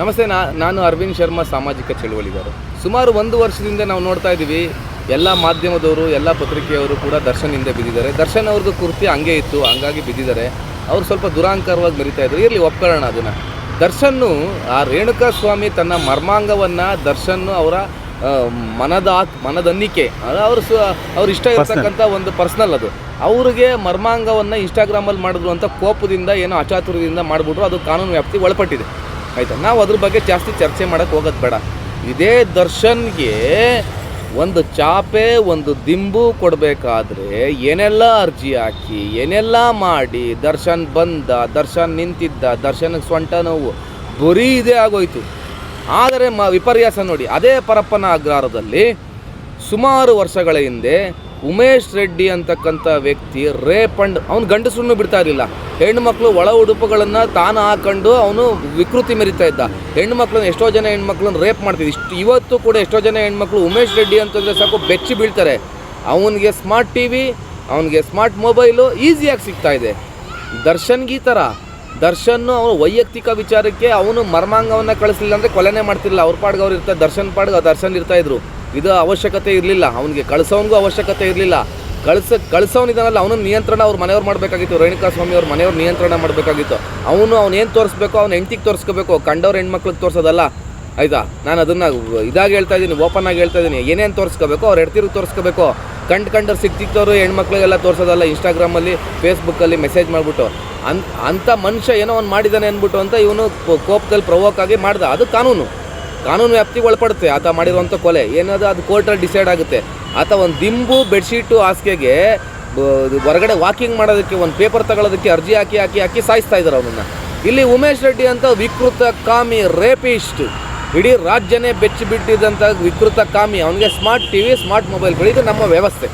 ನಮಸ್ತೆ ನಾ ನಾನು ಅರವಿಂದ್ ಶರ್ಮಾ ಸಾಮಾಜಿಕ ಚಳುವಳಿಗಾರ. ಸುಮಾರು ಒಂದು ವರ್ಷದಿಂದ ನಾವು ನೋಡ್ತಾ ಇದ್ದೀವಿ ಎಲ್ಲ ಮಾಧ್ಯಮದವರು ಎಲ್ಲ ಪತ್ರಿಕೆಯವರು ಕೂಡ ದರ್ಶನ್ ಹಿಂದೆ ಬಿದ್ದಿದ್ದಾರೆ. ದರ್ಶನ್ ಅವ್ರದ್ದು ಕುರ್ತಿ ಹಂಗೆ ಇತ್ತು ಹಂಗಾಗಿ ಬಿದ್ದಿದ್ದಾರೆ. ಅವ್ರು ಸ್ವಲ್ಪ ದುರಾಂಕಾರವಾಗಿ ಮರಿತಾ ಇದ್ರು. ಇರಲಿ ಒಪ್ಕೊಳ್ಳೋಣ ಅದನ್ನು. ದರ್ಶನ್ನು ಆ ರೇಣುಕಾ ಸ್ವಾಮಿ ತನ್ನ ಮರ್ಮಾಂಗವನ್ನು ದರ್ಶನ್ನು ಅವರ ಮನದ ಮನದನ್ನಿಕೆ ಅವರು ಅವ್ರು ಸು ಅವ್ರು ಇಷ್ಟ ಇರ್ತಕ್ಕಂಥ ಒಂದು ಪರ್ಸ್ನಲ್ ಅದು. ಅವ್ರಿಗೆ ಮರ್ಮಾಂಗವನ್ನು ಇನ್ಸ್ಟಾಗ್ರಾಮಲ್ಲಿ ಮಾಡಿದ್ರು ಅಂತ ಕೋಪದಿಂದ ಏನೋ ಅಚಾತುರ್ಯದಿಂದ ಮಾಡಿಬಿಟ್ರು. ಅದು ಕಾನೂನು ವ್ಯಾಪ್ತಿ ಒಳಪಟ್ಟಿದೆ. ಆಯಿತಾ? ನಾವು ಅದ್ರ ಬಗ್ಗೆ ಜಾಸ್ತಿ ಚರ್ಚೆ ಮಾಡೋಕ್ಕೆ ಹೋಗೋದು ಬೇಡ. ಇದೇ ದರ್ಶನ್ಗೆ ಒಂದು ಚಾಪೆ, ಒಂದು ದಿಂಬು ಕೊಡಬೇಕಾದ್ರೆ ಏನೆಲ್ಲ ಅರ್ಜಿ ಹಾಕಿ, ಏನೆಲ್ಲ ಮಾಡಿ ದರ್ಶನ್ ಬಂದ, ದರ್ಶನ್ ನಿಂತಿದ್ದ ದರ್ಶನಕ್ಕೆ ಸ್ವಂಟ ನೋವು, ಬರೀ ಇದೇ ಆಗೋಯ್ತು. ಆದರೆ ಮ, ವಿಪರ್ಯಾಸ ನೋಡಿ, ಅದೇ ಪರಪ್ಪನ ಅಗ್ರಹಾರದಲ್ಲಿ ಸುಮಾರು ವರ್ಷಗಳ ಹಿಂದೆ ಉಮೇಶ್ ರೆಡ್ಡಿ ಅಂತಕ್ಕಂಥ ವ್ಯಕ್ತಿ ರೇಪ್ ಅಂಡ್ ಅವ್ನು ಗಂಡಸರನ್ನು ಬಿಡ್ತಾ ಇರಲಿಲ್ಲ. ಹೆಣ್ಮಕ್ಳು ಒಳ ಉಡುಪುಗಳನ್ನು ತಾನು ಹಾಕೊಂಡು ಅವನು ವಿಕೃತಿ ಮೆರಿತಾ ಇದ್ದ. ಹೆಣ್ಮಕ್ಳನ್ನ ಎಷ್ಟೋ ಜನ ಹೆಣ್ಮಕ್ಳನ್ನ ರೇಪ್ ಮಾಡ್ತಿದ್ದ. ಇಷ್ಟು ಇವತ್ತು ಕೂಡ ಎಷ್ಟೋ ಜನ ಹೆಣ್ಮಕ್ಳು ಉಮೇಶ್ ರೆಡ್ಡಿ ಅಂತಂದರೆ ಸಾಕು ಬೆಚ್ಚಿ ಬೀಳ್ತಾರೆ. ಅವನಿಗೆ ಸ್ಮಾರ್ಟ್ ಟಿ ವಿ ಅವನಿಗೆ ಸ್ಮಾರ್ಟ್ ಮೊಬೈಲು ಈಸಿಯಾಗಿ ಸಿಗ್ತಾ ಇದೆ. ದರ್ಶನ್ಗೆ ಈ ಥರ ದರ್ಶನ್ ಅವನು ವೈಯಕ್ತಿಕ ವಿಚಾರಕ್ಕೆ ಅವನು ಮರ್ಮಾಂಗವನ್ನು ಕಳಿಸಲಿಲ್ಲ ಅಂದರೆ ಕೊಲೆನೇ ಮಾಡ್ತಿರಲಿಲ್ಲ. ಅವ್ರ ಪಾಡ್ಗೆ ಅವ್ರು ಇರ್ತಾರೆ ದರ್ಶನ್ ಪಾಡ್ಗೆ ದರ್ಶನ್ ಇರ್ತಾ ಇದ್ರು. ಇದು ಅವಶ್ಯಕತೆ ಇರಲಿಲ್ಲ. ಅವನಿಗೆ ಕಳಿಸೋನಿಗೂ ಅವಶ್ಯಕತೆ ಇರಲಿಲ್ಲ. ಕಳಿಸ ಕಳಿಸೋನಿದಾನಲ್ಲ ಅವನ ನಿಯಂತ್ರಣ ಅವ್ರ ಮನೆಯವ್ರು ಮಾಡಬೇಕಾಗಿತ್ತು. ರೇಣುಕಾ ಸ್ವಾಮಿ ಅವ್ರ ಮನೆಯವ್ರು ನಿಯಂತ್ರಣ ಮಾಡಬೇಕಾಗಿತ್ತು. ಅವನು ಅವ್ನು ಏನು ತೋರಿಸ್ಬೇಕು ಅವ್ನು ಹೆಂಡ್ತಿಗೆ ತೋರಿಸ್ಕೋಬೇಕು. ಕಂಡವ್ರ ಹೆಣ್ಮಕ್ಳಿಗೆ ತೋರಿಸೋದಲ್ಲ. ಆಯಿತಾ? ನಾನು ಅದನ್ನು ಇದಾಗಿ ಹೇಳ್ತಾ ಇದ್ದೀನಿ, ಓಪನ್ ಆಗಿ ಹೇಳ್ತಾ ಇದ್ದೀನಿ. ಏನೇನು ತೋರಿಸ್ಕೋಬೇಕು ಅವ್ರು ಹೆಡ್ತಿರು ತೋರಿಸ್ಕೋಬೇಕು. ಕಂಡು ಕಂಡ್ರೆ ಸಿಕ್ತಿತ್ತವರು ಹೆಣ್ಮಕ್ಳಿಗೆಲ್ಲ ತೋರಿಸೋದಲ್ಲ ಇನ್ಸ್ಟಾಗ್ರಾಮಲ್ಲಿ ಫೇಸ್ಬುಕ್ಕಲ್ಲಿ ಮೆಸೇಜ್ ಮಾಡಿಬಿಟ್ಟು. ಅನ್, ಅಂಥ ಮನುಷ್ಯ ಏನೋ ಅವ್ನು ಮಾಡಿದ್ದಾನೆ ಅಂದ್ಬಿಟ್ಟು ಅಂತ ಇವನು ಕೋಪದಲ್ಲಿ ಪ್ರವೋಕ್ ಆಗಿ ಮಾಡ್ದ. ಅದು ಕಾನೂನು. ಕಾನೂನು ವ್ಯಾಪ್ತಿಗೆ ಒಳಪಡುತ್ತೆ. ಆತ ಮಾಡಿರುವಂಥ ಕೊಲೆ. ಏನದು ಅದು ಕೋರ್ಟಲ್ಲಿ ಡಿಸೈಡ್ ಆಗುತ್ತೆ. ಆತ ಒಂದು ದಿಂಬು ಬೆಡ್ಶೀಟು ಹಾಸಿಗೆಗೆ ಹೊರಗಡೆ ವಾಕಿಂಗ್ ಮಾಡೋದಕ್ಕೆ, ಒಂದು ಪೇಪರ್ ತಗೊಳ್ಳೋದಕ್ಕೆ ಅರ್ಜಿ ಹಾಕಿ ಹಾಕಿ ಹಾಕಿ ಸಾಯಿಸ್ತಾ ಇದ್ದಾರೆ ಅವನನ್ನು. ಇಲ್ಲಿ ಉಮೇಶ್ ರೆಡ್ಡಿ ಅಂತ ವಿಕೃತ ಕಾಮಿ ರೇಪಿಸ್ಟ್ ಇಡೀ ರಾಜ್ಯನೇ ಬೆಚ್ಚಿ ಬಿಟ್ಟಿದ್ದಂಥ ವಿಕೃತ ಕಾಮಿ. ಅವನಿಗೆ ಸ್ಮಾರ್ಟ್ ಟಿ ವಿ ಸ್ಮಾರ್ಟ್ ಮೊಬೈಲ್ಗಳಿದು ನಮ್ಮ ವ್ಯವಸ್ಥೆ.